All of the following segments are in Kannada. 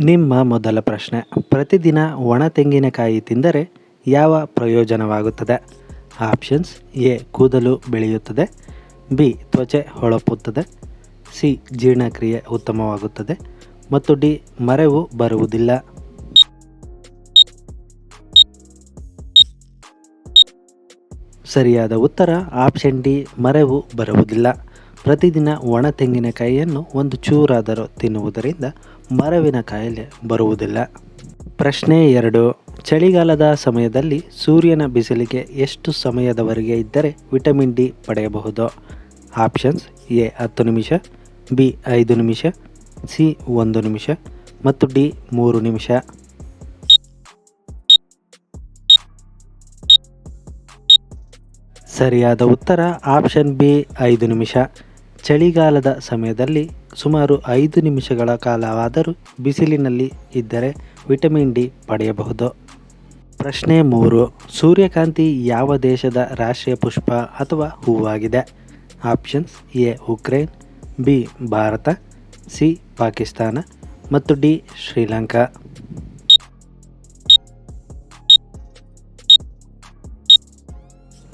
ನಿಮ್ಮ ಮೊದಲ ಪ್ರಶ್ನೆ. ಪ್ರತಿದಿನ ಒಣ ತೆಂಗಿನಕಾಯಿ ತಿಂದರೆ ಯಾವ ಪ್ರಯೋಜನವಾಗುತ್ತದೆ? Options A. ಕೂದಲು ಬೆಳೆಯುತ್ತದೆ. ಬಿ. ತ್ವಚೆ ಹೊಳಪುತ್ತದೆ. ಸಿ. ಜೀರ್ಣಕ್ರಿಯೆ ಉತ್ತಮವಾಗುತ್ತದೆ. ಮತ್ತು ಡಿ. ಮರೆವು ಬರುವುದಿಲ್ಲ. ಸರಿಯಾದ ಉತ್ತರ ಆಪ್ಷನ್ ಡಿ. ಮರೆವು ಬರುವುದಿಲ್ಲ. ಪ್ರತಿದಿನ ಒಣ ತೆಂಗಿನಕಾಯಿಯನ್ನು ಒಂದು ಚೂರಾದರೂ ತಿನ್ನುವುದರಿಂದ ಮರವಿನ ಕಾಯಿಲೆ ಬರುವುದಿಲ್ಲ. ಪ್ರಶ್ನೆ ಎರಡು, ಚಳಿಗಾಲದ ಸಮಯದಲ್ಲಿ ಸೂರ್ಯನ ಬಿಸಿಲಿಗೆ ಎಷ್ಟು ಸಮಯದವರೆಗೆ ಇದ್ದರೆ ವಿಟಮಿನ್ ಡಿ ಪಡೆಯಬಹುದು? ಆಪ್ಷನ್ಸ್, ಎ, ಹತ್ತು ನಿಮಿಷ, ಬಿ, ಐದು ನಿಮಿಷ, ಸಿ, ಒಂದು ನಿಮಿಷ ಮತ್ತು ಡಿ, ಮೂರು ನಿಮಿಷ. ಸರಿಯಾದ ಉತ್ತರ ಆಪ್ಷನ್ ಬಿ, ಐದು ನಿಮಿಷ. ಚಳಿಗಾಲದ ಸಮಯದಲ್ಲಿ ಸುಮಾರು ಐದು ನಿಮಿಷಗಳ ಕಾಲವಾದರೂ ಬಿಸಿಲಿನಲ್ಲಿ ಇದ್ದರೆ ವಿಟಮಿನ್ ಡಿ ಪಡೆಯಬಹುದು. ಪ್ರಶ್ನೆ ಮೂರು, ಸೂರ್ಯಕಾಂತಿ ಯಾವ ದೇಶದ ರಾಷ್ಟ್ರೀಯ ಪುಷ್ಪ ಅಥವಾ ಹೂವಾಗಿದೆ? Options A, Ukraine, B, Bharat, C, Pakistan ಮತ್ತು ಡಿ, ಶ್ರೀಲಂಕಾ.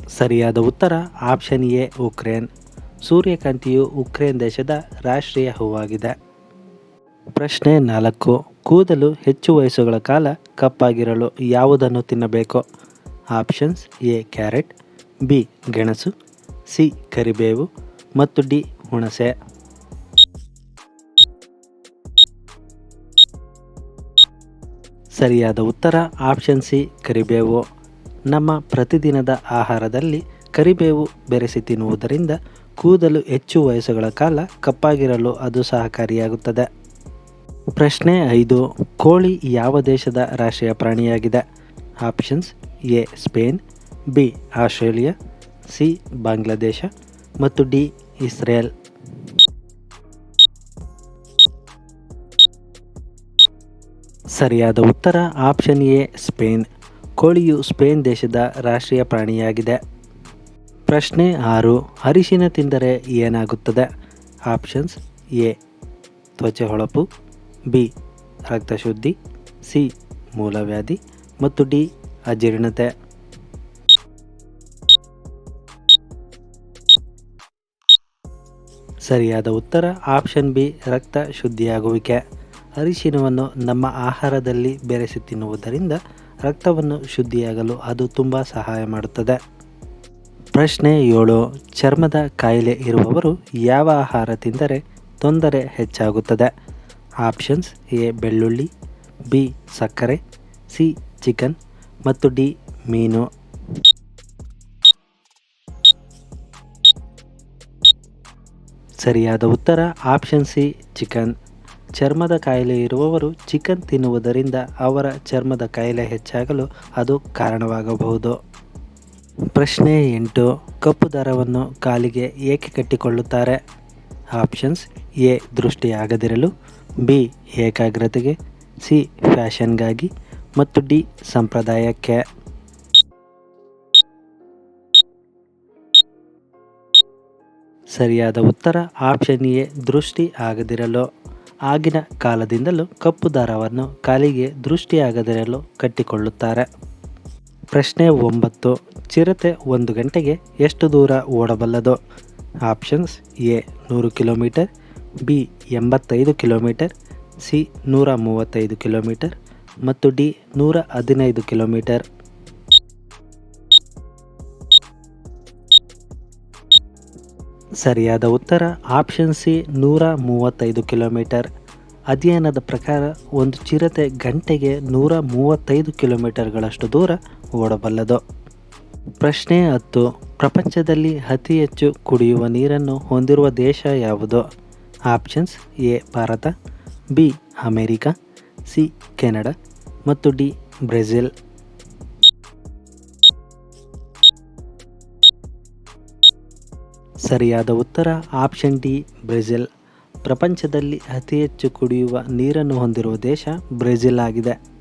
ಸರಿಯಾದ ಉತ್ತರ ಆಪ್ಷನ್ ಎ, ಉಕ್ರೇನ್. ಸೂರ್ಯಕಾಂತಿಯು ಉಕ್ರೇನ್ ದೇಶದ ರಾಷ್ಟ್ರೀಯ ಹೂವಾಗಿದೆ. ಪ್ರಶ್ನೆ ನಾಲ್ಕು, ಕೂದಲು ಹೆಚ್ಚು ವಯಸ್ಸುಗಳ ಕಾಲ ಕಪ್ಪಾಗಿರಲು ಯಾವುದನ್ನು ತಿನ್ನಬೇಕು? ಆಪ್ಷನ್ಸ್ ಎ, ಕ್ಯಾರೆಟ್, ಬಿ, ಗೆಣಸು, ಸಿ, ಕರಿಬೇವು ಮತ್ತು ಡಿ, ಹುಣಸೆ. ಸರಿಯಾದ ಉತ್ತರ ಆಪ್ಷನ್ ಸಿ, ಕರಿಬೇವು. ನಮ್ಮ ಪ್ರತಿದಿನದ ಆಹಾರದಲ್ಲಿ ಕರಿಬೇವು ಬೆರೆಸಿ ತಿನ್ನುವುದರಿಂದ ಕೂದಲು ಹೆಚ್ಚು ವಯಸ್ಸುಗಳ ಕಾಲ ಕಪ್ಪಾಗಿರಲು ಅದು ಸಹಕಾರಿಯಾಗುತ್ತದೆ. ಪ್ರಶ್ನೆ ಐದು, ಕೋಳಿ ಯಾವ ದೇಶದ ರಾಷ್ಟ್ರೀಯ ಪ್ರಾಣಿಯಾಗಿದೆ? Options, A, Spain, B, Australia, C, Bangladesh ಮತ್ತು ಡಿ, ಇಸ್ರೇಲ್. ಸರಿಯಾದ ಉತ್ತರ ಆಪ್ಷನ್ ಎ, ಸ್ಪೇನ್. ಕೋಳಿಯು ಸ್ಪೇನ್ ದೇಶದ ರಾಷ್ಟ್ರೀಯ ಪ್ರಾಣಿಯಾಗಿದೆ. ಪ್ರಶ್ನೆ ಆರು, ಅರಿಶಿನ ತಿಂದರೆ ಏನಾಗುತ್ತದೆ? ಆಪ್ಷನ್ಸ್ ಎ, ತ್ವಚೆ ಹೊಳಪು, ಬಿ ರಕ್ತಶುದ್ಧಿ ಸಿ ಮೂಲವ್ಯಾಧಿ ಮತ್ತು ಡಿ, ಅಜೀರ್ಣತೆ. ಸರಿಯಾದ ಉತ್ತರ, ಆಪ್ಷನ್ ಬಿ, ರಕ್ತ ಶುದ್ಧಿಯಾಗುವಿಕೆ. ಅರಿಶಿನವನ್ನು ನಮ್ಮ ಆಹಾರದಲ್ಲಿ ಬೆರೆಸಿ ತಿನ್ನುವುದರಿಂದ ರಕ್ತವನ್ನು ಶುದ್ಧಿಯಾಗಲು ಅದು ತುಂಬ ಸಹಾಯ ಮಾಡುತ್ತದೆ. ಪ್ರಶ್ನೆ ಏಳು, ಚರ್ಮದ ಕಾಯಿಲೆ ಇರುವವರು ಯಾವ ಆಹಾರ ತಿಂದರೆ ತೊಂದರೆ ಹೆಚ್ಚಾಗುತ್ತದೆ? ಆಪ್ಷನ್ಸ್ ಎ, ಬೆಳ್ಳುಳ್ಳಿ, ಬಿ, ಸಕ್ಕರೆ, ಸಿ, ಚಿಕನ್ ಮತ್ತು ಡಿ, ಮೀನು. ಸರಿಯಾದ ಉತ್ತರ ಆಪ್ಷನ್ ಸಿ, ಚಿಕನ್. ಚರ್ಮದ ಕಾಯಿಲೆ ಇರುವವರು ಚಿಕನ್ ತಿನ್ನುವುದರಿಂದ ಅವರ ಚರ್ಮದ ಕಾಯಿಲೆ ಹೆಚ್ಚಾಗಲು ಅದು ಕಾರಣವಾಗಬಹುದು. ಪ್ರಶ್ನೆ ಎಂಟು. ಕಪ್ಪು ದಾರವನ್ನು ಕಾಲಿಗೆ ಏಕೆ ಕಟ್ಟಿಕೊಳ್ಳುತ್ತಾರೆ? Options A. ದೃಷ್ಟಿಯಾಗದಿರಲು, ಬಿ. ಏಕಾಗ್ರತೆಗೆ, ಸಿ. ಫ್ಯಾಷನ್ಗಾಗಿ, ಮತ್ತು ಡಿ. ಸಂಪ್ರದಾಯಕ್ಕೆ. ಸರಿಯಾದ ಉತ್ತರ ಆಪ್ಷನ್ ಎ. ದೃಷ್ಟಿ ಆಗದಿರಲು. ಆಗಿನ ಕಾಲದಿಂದಲೂ ಕಪ್ಪು ದಾರವನ್ನು ಕಾಲಿಗೆ ದೃಷ್ಟಿಯಾಗದಿರಲು ಕಟ್ಟಿಕೊಳ್ಳುತ್ತಾರೆ. ಪ್ರಶ್ನೆ ಒಂಬತ್ತು. ಚಿರತೆ ಒಂದು ಗಂಟೆಗೆ ಎಷ್ಟು ದೂರ ಓಡಬಲ್ಲದು? ಆಪ್ಷನ್ಸ್ ಎ, ನೂರು ಕಿಲೋಮೀಟರ್, ಬಿ, ಎಂಬತ್ತೈದು ಕಿಲೋಮೀಟರ್, ಸಿ, ನೂರ ಮೂವತ್ತೈದು ಕಿಲೋಮೀಟರ್ ಮತ್ತು ಡಿ, ನೂರ ಹದಿನೈದು ಕಿಲೋಮೀಟರ್. ಸರಿಯಾದ ಉತ್ತರ ಆಪ್ಷನ್ ಸಿ, ನೂರ ಮೂವತ್ತೈದು ಕಿಲೋಮೀಟರ್. ಅಧ್ಯಯನದ ಪ್ರಕಾರ ಒಂದು ಚಿರತೆ ಗಂಟೆಗೆ ನೂರ ಮೂವತ್ತೈದು ಕಿಲೋಮೀಟರ್ಗಳಷ್ಟು ದೂರ ಓಡಬಲ್ಲದು? ಪ್ರಶ್ನೆ ಹತ್ತು, ಪ್ರಪಂಚದಲ್ಲಿ ಅತಿ ಹೆಚ್ಚು ಕುಡಿಯುವ ನೀರನ್ನು ಹೊಂದಿರುವ ದೇಶ ಯಾವುದು? Options A, Bharat, B, America, C, Canada ಮತ್ತು ಡಿ, ಬ್ರೆಜಿಲ್. ಸರಿಯಾದ ಉತ್ತರ ಆಪ್ಷನ್ ಡಿ, ಬ್ರೆಜಿಲ್. ಪ್ರಪಂಚದಲ್ಲಿ ಅತಿ ಹೆಚ್ಚು ಕುಡಿಯುವ ನೀರನ್ನು ಹೊಂದಿರುವ ದೇಶ ಬ್ರೆಜಿಲ್ ಆಗಿದೆ.